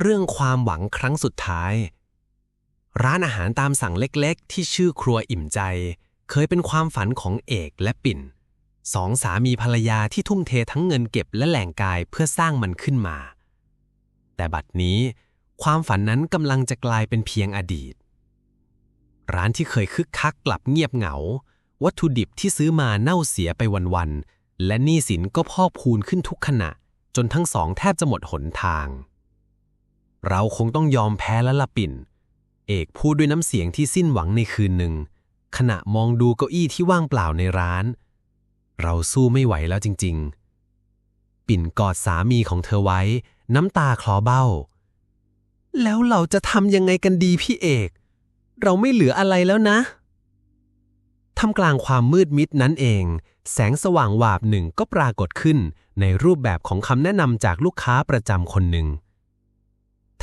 เรื่องความหวังครั้งสุดท้าย ร้านอาหารตามสั่งเล็กๆ ที่ชื่อครัวอิ่มใจ เคยเป็นความฝันของเอกและปิ่น สองสามีภรรยาที่ทุ่มเททั้งเงินเก็บและแหล่งกายเพื่อสร้างมันขึ้นมา แต่บัดนี้ ความฝันนั้นกำลังจะกลายเป็นเพียงอดีต ร้านที่เคยคึกคักกลับเงียบเหงา วัตถุดิบที่ซื้อมาเน่าเสียไปวันๆและหนี้สินก็พอกพูนขึ้นทุกขณะ จนทั้งสองแทบจะหมดหนทาง เราคงต้องยอมแพ้แล้วละปิ่น เอกพูดด้วยน้ำเสียงที่สิ้นหวังในคืนหนึ่ง ขณะมองดูเก้าอี้ที่ว่างเปล่าในร้าน เราสู้ไม่ไหวแล้วจริง ๆ ปิ่นกอดสามีของเธอไว้ น้ำตาคลอเบ้า แล้วเราจะทำยังไงกันดีพี่เอก เราไม่เหลืออะไรแล้วนะทำกลางความมืดมิดนั้นเอง แสงสว่างวาบหนึ่งก็ปรากฏขึ้นในรูปแบบของคำแนะนำจากลูกค้าประจำคนหนึ่ง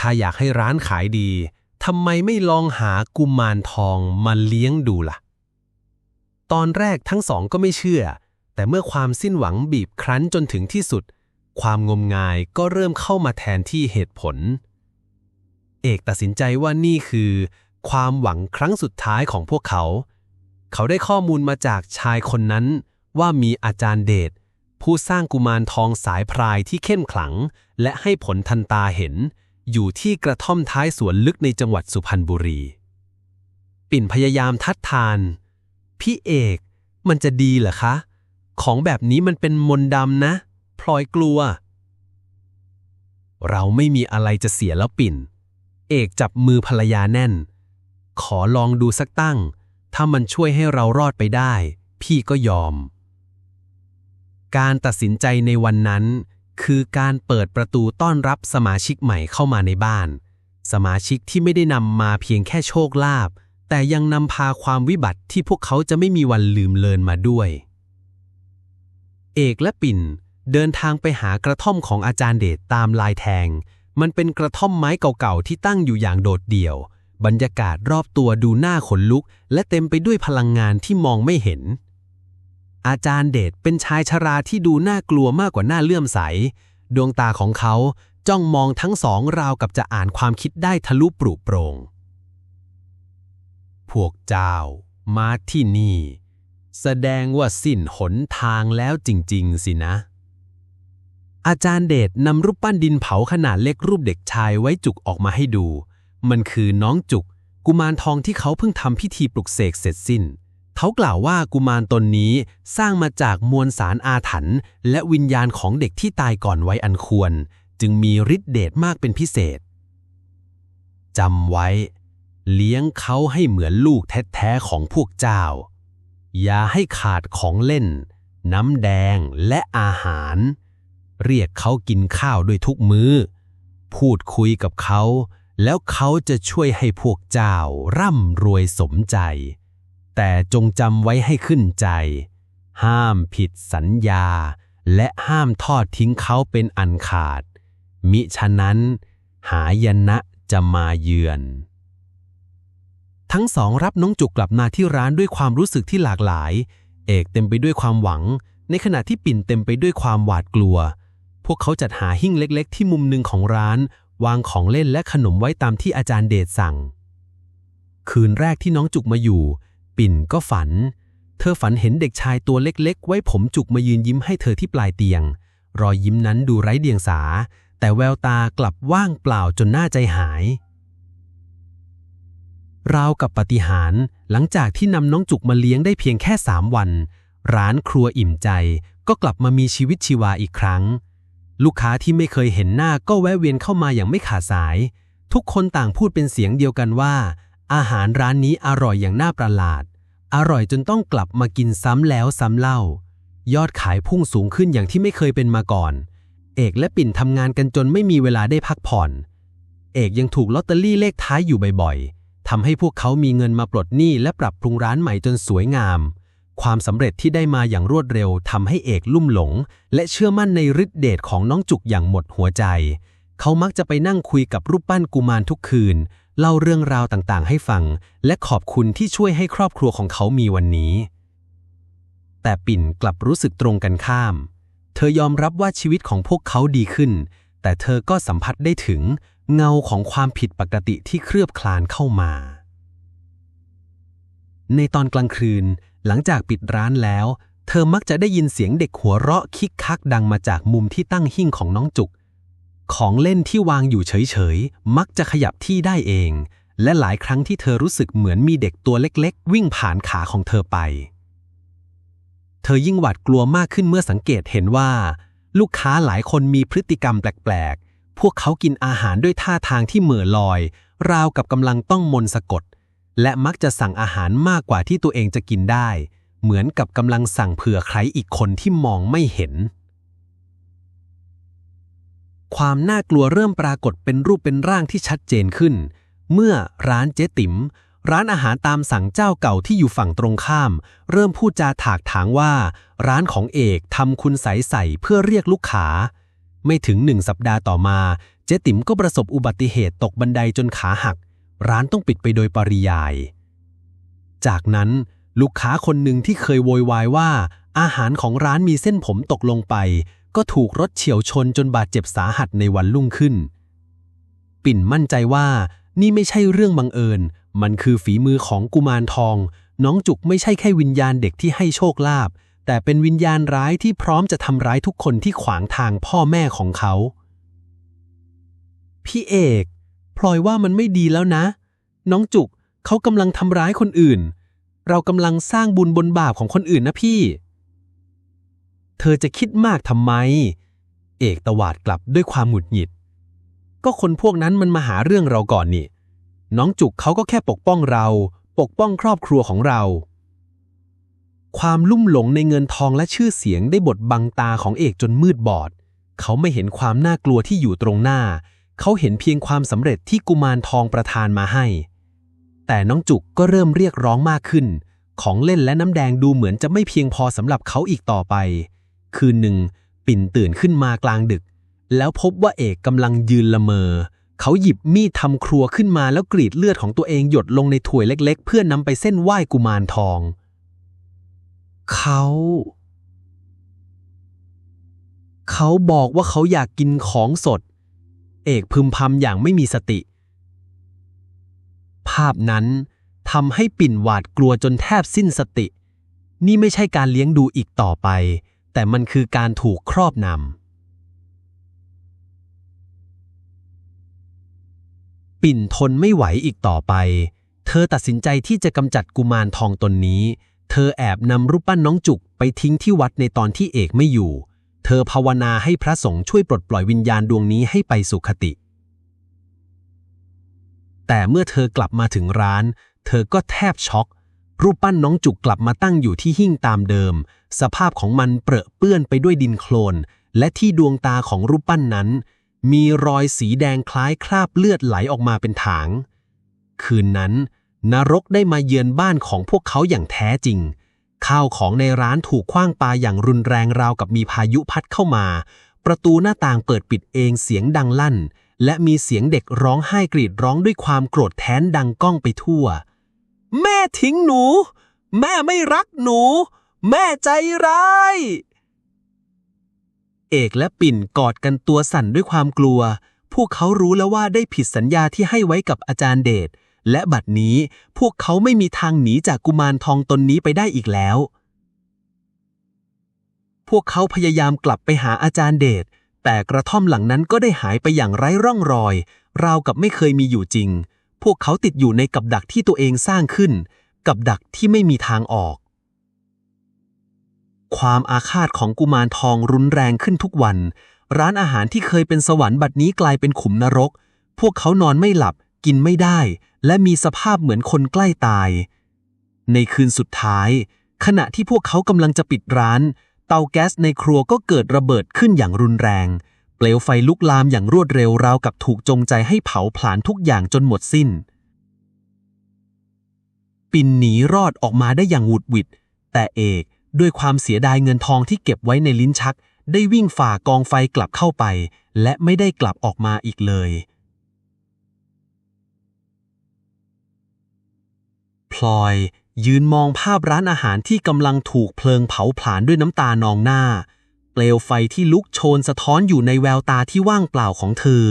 ถ้าอยากให้ร้านขายดีทำไมไม่ลองหากุมารทองมาเลี้ยงดูล่ะ ตอนแรกทั้งสองก็ไม่เชื่อ แต่เมื่อความสิ้นหวังบีบครั้นจนถึงที่สุด ความงมงายก็เริ่มเข้ามาแทนที่เหตุผล เอกตัดสินใจว่านี่คือ ความหวังครั้งสุดท้ายของพวกเขา เขาได้ข้อมูลมาจากชายคนนั้น ว่ามีอาจารย์เดชผู้สร้างกุมารทองสายพรายที่เข้มขลัง และให้ผลทันตาเห็น อยู่ที่กระท่อมท้ายสวนลึกในจังหวัดสุพรรณบุรี ปิ่นพยายามทัดทาน พี่เอกมันจะดีเหรอคะ ของแบบนี้มันเป็นมนต์ดำนะ พลอยกลัว เราไม่มีอะไรจะเสียแล้วปิ่น เอกจับมือภรรยาแน่น ขอลองดูสักตั้ง ถ้ามันช่วยให้เรารอดไปได้ พี่ก็ยอม การตัดสินใจในวันนั้น คือการเปิดประตูต้อนรับสมาชิกใหม่เข้ามาในบ้าน สมาชิกที่ไม่ได้นำมาเพียงแค่โชคลาภแต่ยังนำพาความวิบัติที่พวกเขาจะไม่มีวันลืมเลินมาด้วย เอกและปิ่น เดินทางไปหากระท่อมของอาจารย์เดชตามลายแทง มันเป็นกระท่อมไม้เก่าๆที่ตั้งอยู่อย่างโดดเดี่ยว บรรยากาศรอบตัวดูน่าขนลุก และเต็มไปด้วยพลังงานที่มองไม่เห็น อาจารย์เดชเป็นชายชราที่ดูน่ากลัวมากกว่าน่าเลื่อมใส ดวงตาของเขาจ้องมองทั้งสองราวกับจะอ่านความคิดได้ทะลุปรุโปรง พวกเจ้ามาที่นี่ แสดงว่าสิ้นหนทางแล้วจริง ๆ สินะ อาจารย์เดชนำรูปปั้นดินเผาขนาดเล็กรูปเด็กชายไว้จุกออกมาให้ดู มันคือน้องจุก กุมารทองที่เขาเพิ่งทำพิธีปลุกเสกเสร็จสิ้น เขากล่าวว่ากุมารตนนี้สร้างมาจากมวลสารอาถรรพ์และวิญญาณของเด็กที่ตายก่อนไว้อันควร จึงมีฤทธิ์เดชมากเป็นพิเศษจำไว้ เลี้ยงเขาให้เหมือนลูกแท้ๆของพวกเจ้า อย่าให้ขาดของเล่น น้ำแดงและอาหาร เรียกเขากินข้าวด้วยทุกมือ้อ พูดคุยกับเขา แล้วเขาจะช่วยให้พวกเจ้าร่ำรวยสมใจ แต่จงจำไว้ให้ขึ้นใจ ห้ามผิดสัญญา และห้ามทอดทิ้งเขาเป็นอันขาด มิฉะนั้น หายนะจะมาเยือน ทั้งสองรับน้องจุกกลับมาที่ร้านด้วยความรู้สึกที่หลากหลาย เอกเต็มไปด้วยความหวัง ในขณะที่ปิ่นเต็มไปด้วยความหวาดกลัว พวกเขาจัดหาหิ้งเล็กๆ ที่มุมหนึ่งของร้าน วางของเล่นและขนมไว้ตามที่อาจารย์เดชสั่ง คืนแรกที่น้องจุกมาอยู่ ปิ่นก็ฝัน เธอฝันเห็นเด็กชายตัวเล็กๆ ไว้ผมจุกมายืนยิ้มให้เธอที่ปลายเตียง รอยยิ้มนั้นดูไร้เดียงสา แต่แววตากลับว่างเปล่าจนหน่าใจหายราวกับปฏิหารหลังจากที่นำน้องจุกมาเลี้ยงได้เพียงแค่สามวัน ร้านครัวอิ่มใจก็กลับมามีชีวิตชีวาอีกครั้ง ลูกค้าที่ไม่เคยเห็นหน้าก็แวะเวียนเข้ามาอย่างไม่ขาดสาย ทุกคนต่างพูดเป็นเสียงเดียวกันว่า อาหารร้านนี้อร่อยอย่างน่าประหลาด อร่อยจนต้องกลับมากินซ้ำแล้วซ้ำเล่า ยอดขายพุ่งสูงขึ้นอย่างที่ไม่เคยเป็นมาก่อน เอกและปิ่นทำงานกันจนไม่มีเวลาได้พักผ่อน เอกยังถูกลอตเตอรี่เลขท้ายอยู่บ่อยๆทำให้พวกเขามีเงินมาปลดหนี้และปรับปรุงร้านใหม่จนสวยงาม ความสำเร็จที่ได้มาอย่างรวดเร็วทำให้เอกลุ่มหลง และเชื่อมั่นในฤทธิเดชของน้องจุกอย่างหมดหัวใจ เขามักจะไปนั่งคุยกับรูปปั้นกุมารทุกคืน เล่าเรื่องราวต่างๆ ให้ฟัง และขอบคุณที่ช่วยให้ครอบครัวของเขามีวันนี้ แต่ปิ่นกลับรู้สึกตรงกันข้าม เธอยอมรับว่าชีวิตของพวกเขาดีขึ้น แต่เธอก็สัมผัสได้ถึงเงาของความผิดปกติที่เคลือบคลานเข้ามา ในตอนกลางคืน หลังจากปิดร้านแล้ว เธอมักจะได้ยินเสียงเด็กหัวเราะคิกคักดังมาจากมุมที่ตั้งหิ้งของน้องจุก ของเล่นที่วางอยู่เฉยๆ มักจะขยับที่ได้เอง และหลายครั้งที่เธอรู้สึกเหมือนมีเด็กตัวเล็กๆ วิ่งผ่านขาของเธอไป เธอยิ่งหวาดกลัวมากขึ้นเมื่อสังเกตเห็นว่า ลูกค้าหลายคนมีพฤติกรรมแปลกๆ พวกเขากินอาหารด้วยท่าทางที่เหม่อลอย ราวกับกำลังต้องมนสะกด และมักจะสั่งอาหารมากกว่าที่ตัวเองจะกินได้ เหมือนกับกำลังสั่งเผื่อใครอีกคนที่มองไม่เห็น ความน่ากลัวเริ่มปรากฏเป็นรูปเป็นร่างที่ชัดเจนขึ้น เมื่อร้านเจ๊ติ๋มร้านอาหารตามสั่งเจ้าเก่าที่อยู่ฝั่งตรงข้าม เริ่มพูดจาถากถางว่า ร้านของเอกทำคุณใสใส่เพื่อเรียกลูกค้าไม่ถึงหนึ่งสัปดาห์ต่อมา เจ๊ติ๋มก็ประสบอุบัติเหตุตกบันไดจนขาหัก ร้านต้องปิดไปโดยปริยาย จากนั้นลูกค้าคนหนึ่งที่เคยโวยวายว่า อาหารของร้านมีเส้นผมตกลงไป ก็ถูกรถเฉียวชนจนบาดเจ็บสาหัสในวันรุ่งขึ้น ปิ่นมั่นใจว่านี่ไม่ใช่เรื่องบังเอิญ มันคือฝีมือของกุมารทอง น้องจุกไม่ใช่แค่วิญญาณเด็กที่ให้โชคลาภ แต่เป็นวิญญาณร้ายที่พร้อมจะทำร้ายทุกคนที่ขวางทางพ่อแม่ของเขา พี่เอก พลอยว่ามันไม่ดีแล้วนะ น้องจุกเขากำลังทำร้ายคนอื่น เรากำลังสร้างบุญบนบาปของคนอื่นนะพี่ เธอจะคิดมากทำไม เอกตวาดกลับด้วยความหงุดหงิด ก็คนพวกนั้นมันมาหาเรื่องเราก่อนนี่ น้องจุกเขาก็แค่ปกป้องเรา ปกป้องครอบครัวของเรา ความลุ่มหลงในเงินทองและชื่อเสียงได้บดบังตาของเอกจนมืดบอด เขาไม่เห็นความน่ากลัวที่อยู่ตรงหน้า เขาเห็นเพียงความสำเร็จที่กุมารทองประทานมาให้ แต่น้องจุกก็เริ่มเรียกร้องมากขึ้น ของเล่นและน้ำแดงดูเหมือนจะไม่เพียงพอสำหรับเขาอีกต่อไป คืนหนึ่ง ปิ่นตื่นขึ้นมากลางดึก แล้วพบว่าเอกกำลังยืนละเมอ เขาหยิบมีดทำครัวขึ้นมาแล้วกรีดเลือดของตัวเองหยดลงในถ้วยเล็ก ๆ เพื่อนำไปเส้นไหว้กุมารทอง เขา เขาบอกว่าเขาอยากกินของสด เอกพึมพำอย่างไม่มีสติ ภาพนั้นทำให้ปิ่นหวาดกลัวจนแทบสิ้นสติ นี่ไม่ใช่การเลี้ยงดูอีกต่อไป แต่มันคือการถูกครอบนำ ปิ่นทนไม่ไหวอีกต่อไป เธอตัดสินใจที่จะกำจัดกุมารทองตนนี้ เธอแอบนำรูปปั้นน้องจุกไปทิ้งที่วัดในตอนที่เอกไม่อยู่ เธอภาวนาให้พระสงฆ์ช่วยปลดปล่อยวิญญาณดวงนี้ให้ไปสุขติ แต่เมื่อเธอกลับมาถึงร้าน เธอก็แทบช็อก รูปปั้นน้องจุกกลับมาตั้งอยู่ที่หิ้งตามเดิม สภาพของมันเปรอะเปื้อนไปด้วยดินโคลน และที่ดวงตาของรูปปั้นนั้น มีรอยสีแดงคล้ายคราบเลือดไหลออกมาเป็นถาง คืนนั้น นรกได้มาเยือนบ้านของพวกเขาอย่างแท้จริง ข้าวของในร้านถูกคว้างปาอย่างรุนแรงราวกับมีพายุพัดเข้ามา ประตูหน้าต่างเปิดปิดเองเสียงดังลั่น และมีเสียงเด็กร้องไห้กรีดร้องด้วยความโกรธแท้นดังก้องไปทั่ว แม่ทิ้งหนู แม่ไม่รักหนู แม่ใจร้าย เอกและปิ่นกอดกันตัวสั่นด้วยความกลัว พวกเขารู้แล้วว่าได้ผิดสัญญาที่ให้ไว้กับอาจารย์เดช และบัดนี้พวกเขาไม่มีทางหนีจากกุมารทองตนนี้ไปได้อีกแล้ว พวกเขาพยายามกลับไปหาอาจารย์เดช แต่กระท่อมหลังนั้นก็ได้หายไปอย่างไร้ร่องรอย ราวกับไม่เคยมีอยู่จริง พวกเขาติดอยู่ในกับดักที่ตัวเองสร้างขึ้น กับดักที่ไม่มีทางออก ความอาฆาตของกุมารทองรุนแรงขึ้นทุกวัน ร้านอาหารที่เคยเป็นสวรรค์บัดนี้กลายเป็นขุมนรก พวกเขานอนไม่หลับ กินไม่ได้ และมีสภาพเหมือนคนใกล้ตาย ในคืนสุดท้าย ขณะที่พวกเขากำลังจะปิดร้าน เตาแก๊สในครัวก็เกิดระเบิดขึ้นอย่างรุนแรง เปลวไฟลุกลามอย่างรวดเร็วราวกับถูกจงใจให้เผาผลาญทุกอย่างจนหมดสิ้น ปินหนีรอดออกมาได้อย่างหวุดหวิดแต่เอก ด้วยความเสียดายเงินทองที่เก็บไว้ในลิ้นชัก ได้วิ่งฝ่ากองไฟกลับเข้าไป และไม่ได้กลับออกมาอีกเลย พลอยยืนมองภาพร้านอาหารที่กำลังถูกเพลิงเผาผลาญด้วยน้ำตานองหน้า เปลวไฟที่ลุกโชนสะท้อนอยู่ในแววตาที่ว่างเปล่าของเธอ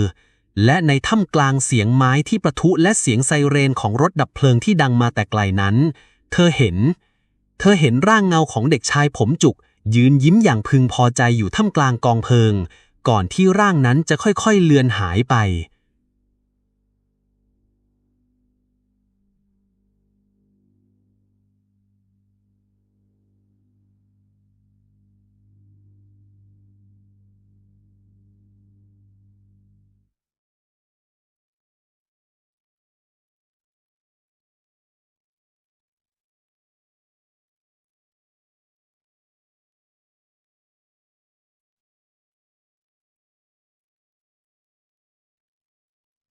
และในถ้ำกลางเสียงไม้ที่ประทุและเสียงไซเรนของรถดับเพลิงที่ดังมาแต่ไกลนั้น เธอเห็น เธอเห็นร่างเงาของเด็กชายผมจุก ยืนยิ้มอย่างพึงพอใจอยู่ท่ามกลางกองเพลิง ก่อนที่ร่างนั้นจะค่อยๆเลือนหายไป